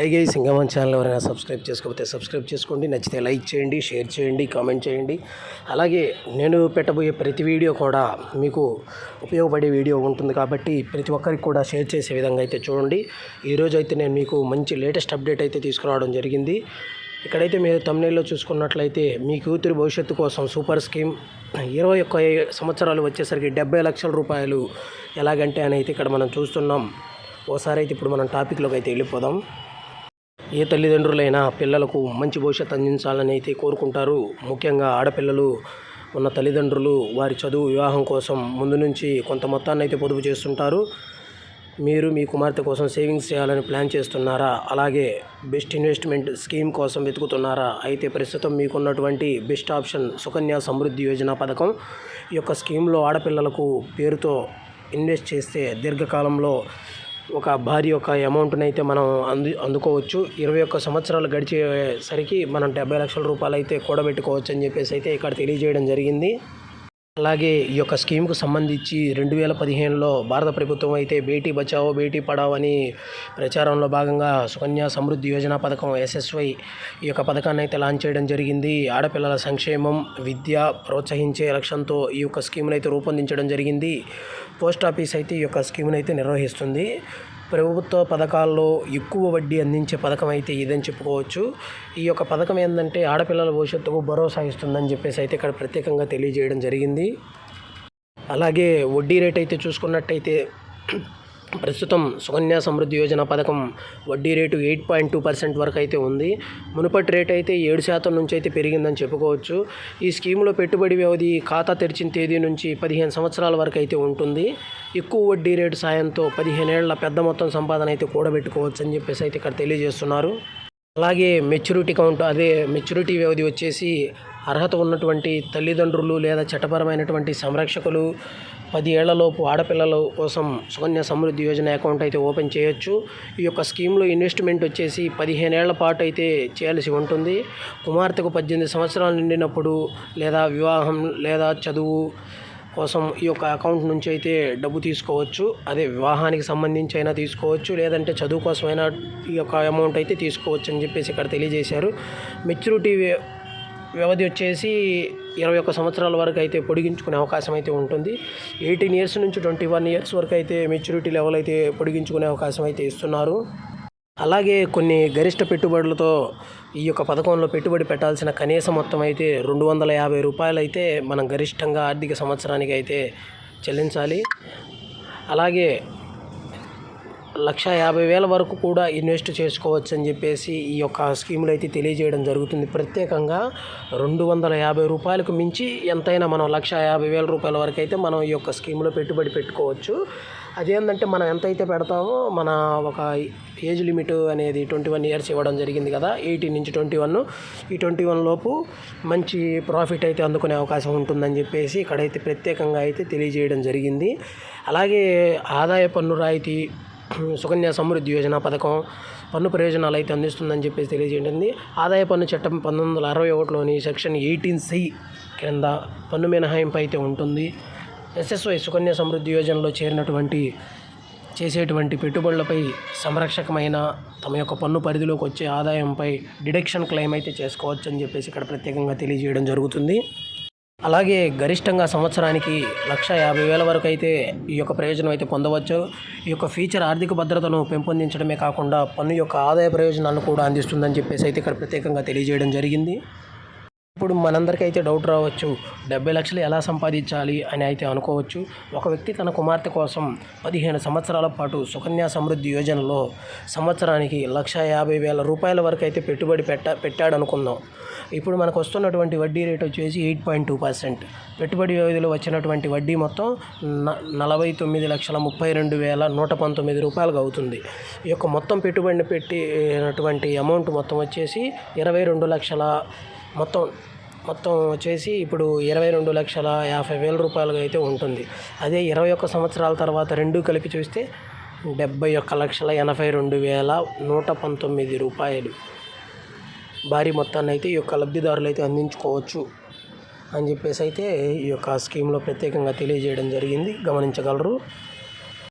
పైగా సింగమన్ ఛానల్ ఎవరైనా సబ్స్క్రైబ్ చేసుకోకపోతే సబ్స్క్రైబ్ చేసుకోండి. నచ్చితే లైక్ చేయండి షేర్ చేయండి కామెంట్ చేయండి. అలాగే నేను పెట్టబోయే ప్రతి వీడియో కూడా మీకు ఉపయోగపడే వీడియో ఉంటుంది కాబట్టి ప్రతి ఒక్కరికి కూడా షేర్ చేసే విధంగా అయితే చూడండి. ఈరోజు అయితే నేను మీకు మంచి లేటెస్ట్ అప్డేట్ అయితే తీసుకురావడం జరిగింది. ఇక్కడైతే మీరు తమిళలో చూసుకున్నట్లయితే మీ కూతురు భవిష్యత్తు కోసం సూపర్ స్కీమ్ ఇరవై ఒక్క సంవత్సరాలు వచ్చేసరికి డెబ్బై లక్షల రూపాయలు ఎలాగంటే అని అయితే ఇక్కడ మనం చూస్తున్నాం. ఓసారి అయితే ఇప్పుడు మనం టాపిక్లోకి అయితే వెళ్ళిపోదాం. ఏ తల్లిదండ్రులైనా పిల్లలకు మంచి భవిష్యత్తు అందించాలని అయితే కోరుకుంటారు. ముఖ్యంగా ఆడపిల్లలు ఉన్న తల్లిదండ్రులు వారి చదువు వివాహం కోసం ముందు నుంచి కొంత మొత్తాన్ని అయితే పొదుపు చేస్తుంటారు. మీరు మీ కుమార్తె కోసం సేవింగ్స్ చేయాలని ప్లాన్ చేస్తున్నారా? అలాగే బెస్ట్ ఇన్వెస్ట్మెంట్ స్కీమ్ కోసం వెతుకుతున్నారా? అయితే ప్రస్తుతం మీకున్నటువంటి బెస్ట్ ఆప్షన్ సుకన్య సమృద్ధి యోజన పథకం. ఈ యొక్క స్కీమ్లో ఆడపిల్లలకు పేరుతో ఇన్వెస్ట్ చేస్తే దీర్ఘకాలంలో ఒక భారీ యొక్క అమౌంట్ని అయితే మనం అందు అందుకోవచ్చు. ఇరవై ఒక్క సంవత్సరాలు గడిచేసరికి మనం డెబ్బై లక్షల రూపాయలు అయితే కూడబెట్టుకోవచ్చు అని చెప్పేసి అయితే ఇక్కడ తెలియజేయడం జరిగింది. అలాగే ఈ యొక్క స్కీమ్కు సంబంధించి రెండు వేల పదిహేనులో భారత ప్రభుత్వం అయితే బేటీ బచావో బేటీ పడావో అని ప్రచారంలో భాగంగా సుకన్య సమృద్ధి యోజన పథకం ఎస్ఎస్వై ఈ యొక్క పథకాన్ని అయితే లాంచ్ చేయడం జరిగింది. ఆడపిల్లల సంక్షేమం విద్య ప్రోత్సహించే లక్ష్యంతో ఈ యొక్క స్కీమ్ని అయితే రూపొందించడం జరిగింది. పోస్ట్ ఆఫీస్ అయితే ఈ యొక్క స్కీమ్ని అయితే నిర్వహిస్తుంది. ప్రభుత్వ పథకాల్లో ఎక్కువ వడ్డీ అందించే పథకం అయితే ఇదని చెప్పుకోవచ్చు. ఈ యొక్క పథకం ఏంటంటే ఆడపిల్లల భవిష్యత్తుకు భరోసా ఇస్తుందని చెప్పేసి అయితే ఇక్కడ ప్రత్యేకంగా తెలియజేయడం జరిగింది. అలాగే వడ్డీ రేట్ అయితే చూసుకున్నట్టయితే ప్రస్తుతం సుకన్య సమృద్ధి యోజన పథకం వడ్డీ rate eight point two percent వరకు అయితే ఉంది. మునుపటి రేట్ అయితే ఏడు శాతం నుంచి అయితే పెరిగిందని చెప్పుకోవచ్చు. ఈ స్కీమ్లో పెట్టుబడి వ్యవధి ఖాతా తెరిచిన తేదీ నుంచి పదిహేను సంవత్సరాల వరకు అయితే ఉంటుంది. ఎక్కువ వడ్డీ రేటు సాయంతో పదిహేనేళ్ళ పెద్ద మొత్తం సంపాదన అయితే కూడబెట్టుకోవచ్చు అని చెప్పేసి అయితే ఇక్కడ తెలియజేస్తున్నారు. అలాగే మెచ్యూరిటీ కౌంట్ అదే మెచ్యూరిటీ వ్యవధి వచ్చేసి అర్హత ఉన్నటువంటి తల్లిదండ్రులు లేదా చట్టపరమైనటువంటి సంరక్షకులు పది ఏళ్ళలోపు ఆడపిల్లల కోసం సుకన్య సమృద్ధి యోజన అకౌంట్ అయితే ఓపెన్ చేయొచ్చు. ఈ యొక్క స్కీమ్లో ఇన్వెస్ట్మెంట్ వచ్చేసి పదిహేనేళ్ళ పాటు అయితే చేయాల్సి ఉంటుంది. కుమార్తెకు పద్దెనిమిది సంవత్సరాలు నిండినప్పుడు లేదా వివాహం లేదా చదువు కోసం ఈ యొక్క అకౌంట్ నుంచి అయితే డబ్బు తీసుకోవచ్చు. అదే వివాహానికి సంబంధించి అయినా తీసుకోవచ్చు. లేదంటే చదువు కోసమైనా ఈ యొక్క అమౌంట్ అయితే తీసుకోవచ్చు అని చెప్పేసి ఇక్కడ తెలియజేశారు. మెచ్యూరిటీ వ్యవధి వచ్చేసి ఇరవై ఒక్క సంవత్సరాల వరకు అయితే పొడిగించుకునే అవకాశం అయితే ఉంటుంది. ఎయిటీన్ ఇయర్స్ నుంచి ట్వంటీ వన్ ఇయర్స్ వరకు అయితే మెచ్యూరిటీ లెవెల్ అయితే పొడిగించుకునే అవకాశం అయితే ఇస్తున్నారు. అలాగే కొన్ని గరిష్ట పెట్టుబడులతో ఈ యొక్క పథకంలో పెట్టుబడి పెట్టాల్సిన కనీస మొత్తం అయితే రెండు వందల యాభై రూపాయలు అయితే మనం గరిష్టంగా ఆర్థిక సంవత్సరానికి అయితే చెల్లించాలి. అలాగే లక్ష యాభై వేల వరకు కూడా ఇన్వెస్ట్ చేసుకోవచ్చు అని చెప్పేసి ఈ యొక్క స్కీములు అయితే తెలియజేయడం జరుగుతుంది. ప్రత్యేకంగా రెండు వందల యాభై రూపాయలకు మించి ఎంతైనా మనం లక్ష యాభై వేల రూపాయల వరకు అయితే మనం ఈ యొక్క స్కీమ్లో పెట్టుబడి పెట్టుకోవచ్చు. అదేంటంటే మనం ఎంతైతే పెడతామో మన ఒక ఏజ్ లిమిట్ అనేది ట్వంటీ వన్ ఇయర్స్ ఇవ్వడం జరిగింది కదా ఎయిటీన్ నుంచి ట్వంటీ వన్. ఈ ట్వంటీ వన్ లోపు మంచి ప్రాఫిట్ అయితే అందుకునే అవకాశం ఉంటుందని చెప్పేసి ఇక్కడైతే ప్రత్యేకంగా అయితే తెలియజేయడం జరిగింది. అలాగే ఆదాయ పన్ను రాయితీ సుకన్య సమృద్ధి యోజన పథకం పన్ను ప్రయోజనాలు అయితే అందిస్తుందని చెప్పేసి తెలియజేయండి ఆదాయ పన్ను చట్టం పంతొమ్మిది వందల అరవై ఒకటిలోని సెక్షన్ ఎయిటీన్ సి కింద పన్ను మినహాయింపు అయితే ఉంటుంది. ఎస్ఎస్వై సుకన్య సమృద్ధి యోజనలో చేరినటువంటి చేసేటువంటి పెట్టుబడులపై సంరక్షకమైన తమ యొక్క పన్ను పరిధిలోకి వచ్చే ఆదాయంపై డిడక్షన్ క్లెయిమ్ అయితే చేసుకోవచ్చు అని చెప్పేసి ఇక్కడ ప్రత్యేకంగా తెలియజేయడం జరుగుతుంది. అలాగే గరిష్టంగా సంవత్సరానికి లక్ష యాభై వేల వరకు అయితే ఈ యొక్క ప్రయోజనం అయితే పొందవచ్చు. ఈ యొక్క ఫీచర్ ఆర్థిక భద్రతను పెంపొందించడమే కాకుండా పన్ను యొక్క ఆదాయ ప్రయోజనాలను కూడా అందిస్తుందని చెప్పేసి అయితే ఇక్కడ ప్రత్యేకంగా తెలియజేయడం జరిగింది. ఇప్పుడు మనందరికీ అయితే డౌట్ రావచ్చు. డెబ్బై లక్షలు ఎలా సంపాదించాలి అని అయితే అనుకోవచ్చు. ఒక వ్యక్తి తన కుమార్తె కోసం పదిహేను సంవత్సరాల పాటు సుకన్య సమృద్ధి యోజనలో సంవత్సరానికి లక్ష యాభై వేల రూపాయల వరకు అయితే పెట్టుబడి పెట్ట పెట్టాడు అనుకుందాం ఇప్పుడు మనకు వస్తున్నటువంటి వడ్డీ రేట్ వచ్చేసి ఎయిట్ పాయింట్ టూ పర్సెంట్. పెట్టుబడి వ్యవధిలో వచ్చినటువంటి వడ్డీ మొత్తం న నలభై తొమ్మిది లక్షల ముప్పై రెండు వేల నూట పంతొమ్మిది రూపాయలుగా అవుతుంది. ఈ యొక్క మొత్తం పెట్టుబడిని పెట్టినటువంటి అమౌంట్ మొత్తం వచ్చేసి ఇరవై రెండు లక్షల మొత్తం మొత్తం వచ్చేసి ఇప్పుడు ఇరవై రెండు లక్షల యాభై వేల రూపాయలుగా అయితే ఉంటుంది. అదే ఇరవై ఒక్క సంవత్సరాల తర్వాత రెండు కలిపి చూస్తే డెబ్బై ఒక్క లక్షల ఎనభై రెండు వేల నూట పంతొమ్మిది రూపాయలు. భారీ మొత్తాన్ని అయితే ఈ యొక్క లబ్ధిదారులు అయితే అందించుకోవచ్చు అని చెప్పేసి అయితే ఈ యొక్క స్కీమ్లో ప్రత్యేకంగా తెలియజేయడం జరిగింది. గమనించగలరు.